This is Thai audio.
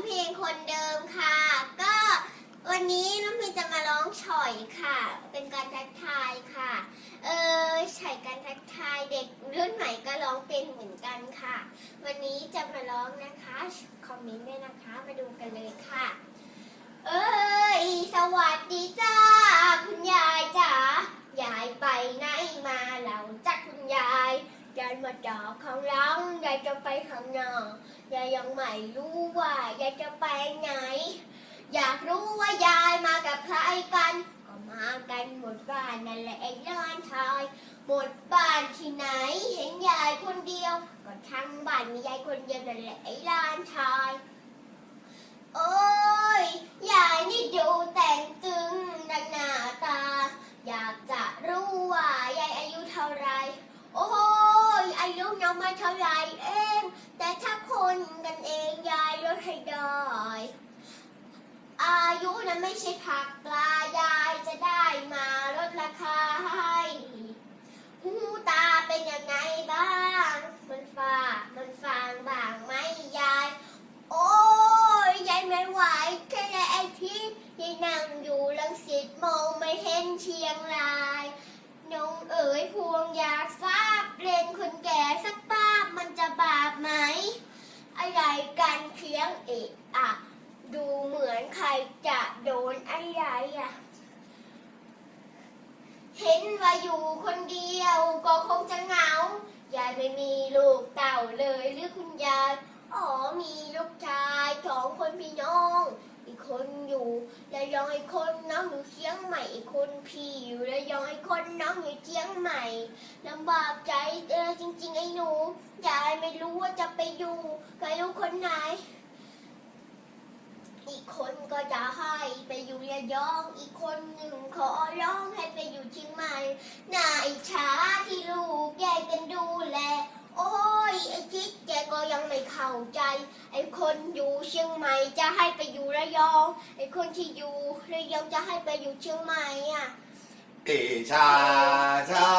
ำเพลงคนเดิมค่ะ ก็วันนี้น้องพีจะมาร้องฉ่อยค่ะ เป็นการทักทายค่ะ เออฉ่อยการทักทายเด็กรุ่นใหม่ก็ร้องเป็นเหมือนกันค่ะ วันนี้จะมาร้องนะคะ คอมเมนต์ด้วยนะคะ มาดูกันเลยค่ะ เออสวัสดีจ้า คุณยายจ๋ายายไปไหนมาเราจักคุณยายยาย มาจอของร้องยายจะไปข้างนอกยายยังไม่รู้ว่ายายจะไปไหน อยากรู้ว่ายายมากับใครกัน ก็มากันหมดบ้านนั่นแหละไอ้ล้านชายหมดบ้านที่ไหนเห็นยายคนเดียว ก็ทั้งบ้านมียายคนเดียวนั่นแหละไอ้ล้านชายโอ้ยยายนี่ดูแต่งตึงดังหน้าตา อยากจะรู้ว่ายายอายุเท่าไหรโอ้ อายุยังไม่เท่าไรเอง แต่ถ้าคนกันเองยายลดให้ได้อายุนั้นไม่ใช่ผักปลายายจะได้มาลดราคาให้หูตาเป็นยังไงบ้าง มันฟ้ามันฟางบางไหมยาย โอ้ยยายไม่ไหวแค่ในไอที่ยายนั่งอยู่ลังสิตมองไม่เห็นเชียงราย น้องเอ๋ยพวงอยากทราบเล่นคนแก่สักป้าบมันจะบาปไหม อะไร กันเคียงเอะอะดูเหมือนใครจะโดนอะไรอะเห็นว่าอยู่คนเดียวก็คงจะเหงา ยายไม่มีลูกเต่าเลยหรือคุณยาย อ๋อมีลูกชายสองคนพี่น้อง คนอยู่ระยองไอีกคนน้องอยู่เชียงใหม่อีกคนพี่อยู่ระยองไอีกคนน้องอยู่เชียงใหม่ลำบากใจเออจริง ๆ ไอ้หนูยายไม่รู้ว่าจะไปอยู่กับลูกคนไหน อีกคนก็จะให้ไปอยู่ระยอง อีกคนหนึ่งขอร้องให้ไปอยู่เชียงใหม่น่าอิจฉาที่ลูกแยกกันดูแลโอ้ยไอ้ทิศแกก็ยังไม่เข้าใจ ไอ้คนอยู่เชียงใหม่จะให้ไปอยู่ระยอง ไอ้คนที่อยู่ระยองจะให้ไปอยู่เชียงใหม่อะ เอชาชา